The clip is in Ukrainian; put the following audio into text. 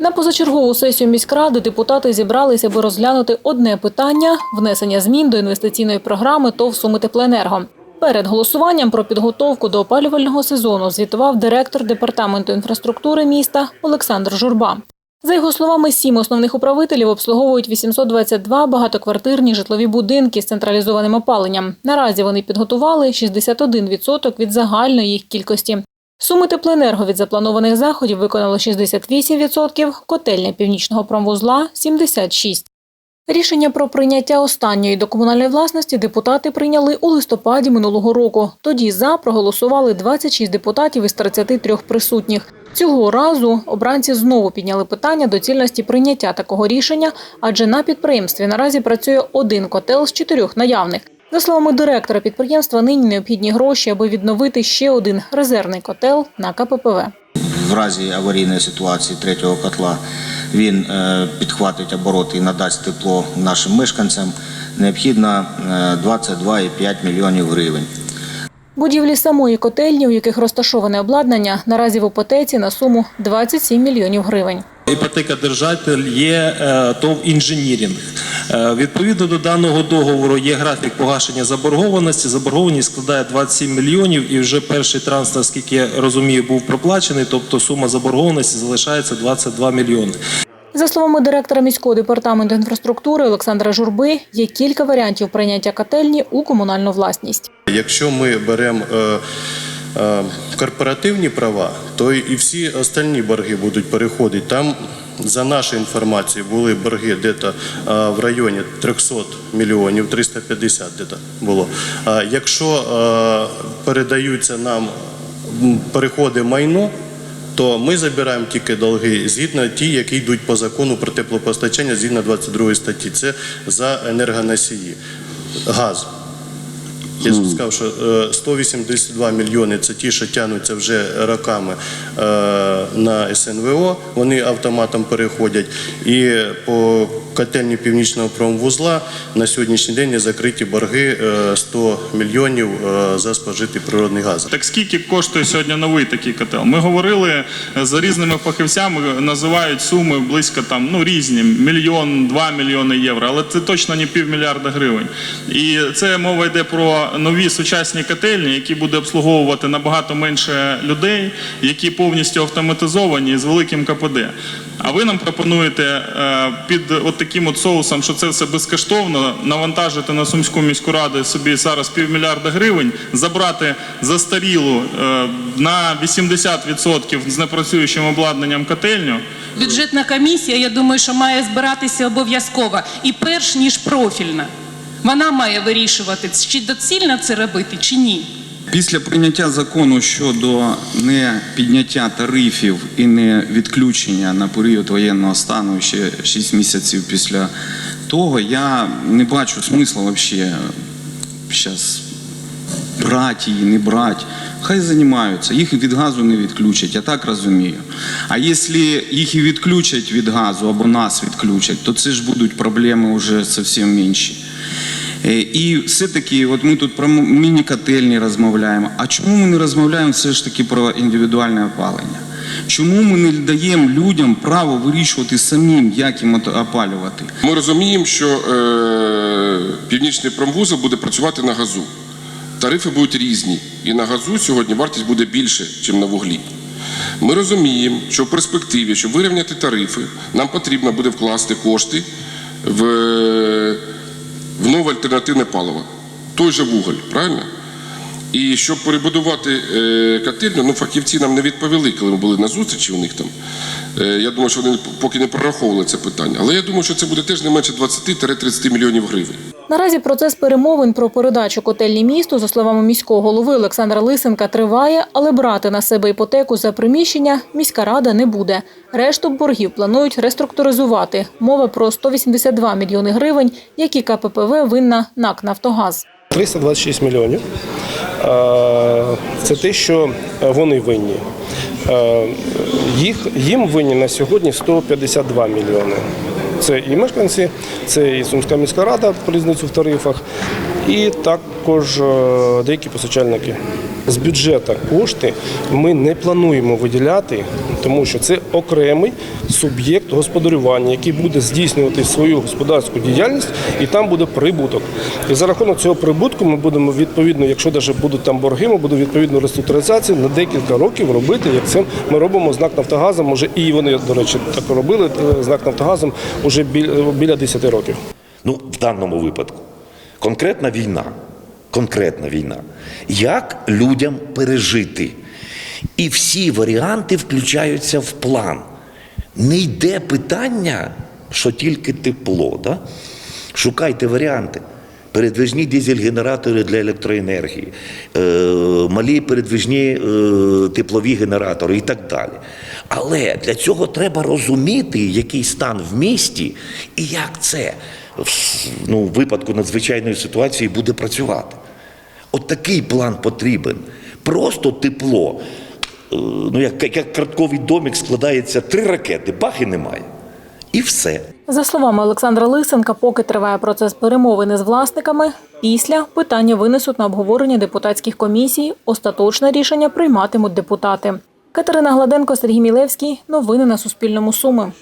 На позачергову сесію міськради депутати зібралися, аби розглянути одне питання – внесення змін до інвестиційної програми ТОВ «Сумитеплоенерго». Перед голосуванням про підготовку до опалювального сезону звітував директор департаменту інфраструктури міста Олександр Журба. За його словами, сім основних управителів обслуговують 822 багатоквартирні житлові будинки з централізованим опаленням. Наразі вони підготували 61% від загальної їх кількості. Суми теплоенерго від запланованих заходів виконало 68%, котельня північного промвузла – 76%. Рішення про прийняття останньої до комунальної власності депутати прийняли у листопаді минулого року. Тоді за проголосували 26 депутатів із 33 присутніх. Цього разу обранці знову підняли питання доцільності прийняття такого рішення, адже на підприємстві наразі працює один котел з чотирьох наявних. За словами директора підприємства, нині необхідні гроші, аби відновити ще один резервний котел на КППВ. В разі аварійної ситуації третього котла він е, підхватить обороти і надасть тепло нашим мешканцям. Необхідно е, 22,5 мільйонів гривень. Будівлі самої котельні, у яких розташоване обладнання, наразі в іпотеці на суму 27 мільйонів гривень. Іпотека держатель є е, ТОВ інженірінг. Е, Відповідно до даного договору є графік погашення заборгованості. Заборгованість складає 27 мільйонів, і вже перший транс, наскільки я розумію, був проплачений. Тобто сума заборгованості залишається 22 мільйони. За словами директора міського департаменту інфраструктури Олександра Журби, є кілька варіантів прийняття котельні у комунальну власність. Якщо ми беремо е, корпоративні права, то і всі остальні борги будуть переходити. Там, за нашою інформацією, були борги е, в районі 300 мільйонів, 350 десь було. Якщо передаються нам переходи майно, то ми забираємо тільки долги згідно ті, які йдуть по закону про теплопостачання згідно 22 статті. Це за енергоносії. Газ. Я сказав, що е, 182 мільйони це ті, що тягнуться вже роками е, на СНВО, вони автоматом переходять. І по котельні північного промвузла на сьогоднішній день закриті борги е, 100 мільйонів е, за спожитий природний газ. Так скільки коштує сьогодні новий такий котел? Ми говорили е, з різними фахівцями, називають суми близько там ну різні мільйон, два мільйони євро, але це точно не півмільярда гривень. І це мова йде про нові сучасні котельні, які буде обслуговувати набагато менше людей, які повністю автоматизовані з великим КПД. А ви нам пропонуєте е, під от таким от соусом, що це все безкоштовно, навантажити на Сумську міську раду собі зараз півмільярда гривень, забрати застарілу е, на 80% з непрацюючим обладнанням котельню. Бюджетна комісія, я думаю, що має збиратися обов'язково і перш ніж профільна. Вона має вирішувати, чи доцільно це робити, чи ні. Після прийняття закону щодо не підняття тарифів і не відключення на період воєнного стану ще 6 місяців після того, я не бачу смисла взагалі зараз брати її, не брати. Хай займаються, їх від газу не відключать, я так розумію. А якщо їх і відключать від газу або нас відключать, то це ж будуть проблеми вже зовсім менші. Е, І все-таки, от ми тут про міні-котельні розмовляємо. А чому ми не розмовляємо все ж таки про індивідуальне опалення? Чому ми не даємо людям право вирішувати самим, як їм опалювати? Ми розуміємо, що е, північний промвузол буде працювати на газу. Тарифи будуть різні. І на газу сьогодні вартість буде більше, ніж на вуглі. Ми розуміємо, що в перспективі, щоб вирівняти тарифи, нам потрібно буде вкласти кошти в, в нове альтернативне паливо. Той же вуголь, правильно? І щоб перебудувати е, котельню, ну фахівці нам не відповіли, коли ми були на зустрічі у них там. Е, я думаю, що вони поки не прораховували це питання. Але я думаю, що це буде теж не менше 20-30 мільйонів гривень. Наразі процес перемовин про передачу котельні місту, за словами міського голови Олександра Лисенка, триває, але брати на себе іпотеку за приміщення міська рада не буде. Решту боргів планують реструктуризувати. Мова про 182 мільйони гривень, які КППВ винна НАК «Нафтогаз». 326 мільйонів. Е, Це те, що вони винні. Е, Їх, їм винні на сьогодні 152 мільйони. Це і мешканці, це і Сумська міська рада по різницю в тарифах, і також е, деякі постачальники. З бюджету кошти ми не плануємо виділяти, тому що це окремий суб'єкт господарювання, який буде здійснювати свою господарську діяльність, і там буде прибуток. І за рахунок цього прибутку ми будемо відповідно, якщо навіть будуть там борги, ми будемо відповідну реструктуризацію на декілька років робити, як це ми робимо з НАК Нафтогазом. Може, і вони, до речі, так робили е, з НАК Нафтогазом уже біля 10 років. Ну, в даному випадку конкретна війна. Конкретна війна. Як людям пережити? І всі варіанти включаються в план. Не йде питання, що тільки тепло. Да? Шукайте варіанти. Передвижні дизель-генератори для електроенергії, е, малі передвижні е, теплові генератори і так далі. Але для цього треба розуміти, який стан в місті і як це ну, випадку надзвичайної ситуації буде працювати. От такий план потрібен. Просто тепло. Е, Ну, як, як картковий домик складається три ракети, бах немає. І все. За словами Олександра Лисенка, поки триває процес перемовини з власниками, після питання винесуть на обговорення депутатських комісій. Остаточне рішення прийматимуть депутати. Катерина Гладенко, Сергій Мілевський. Новини на Суспільному. Суми.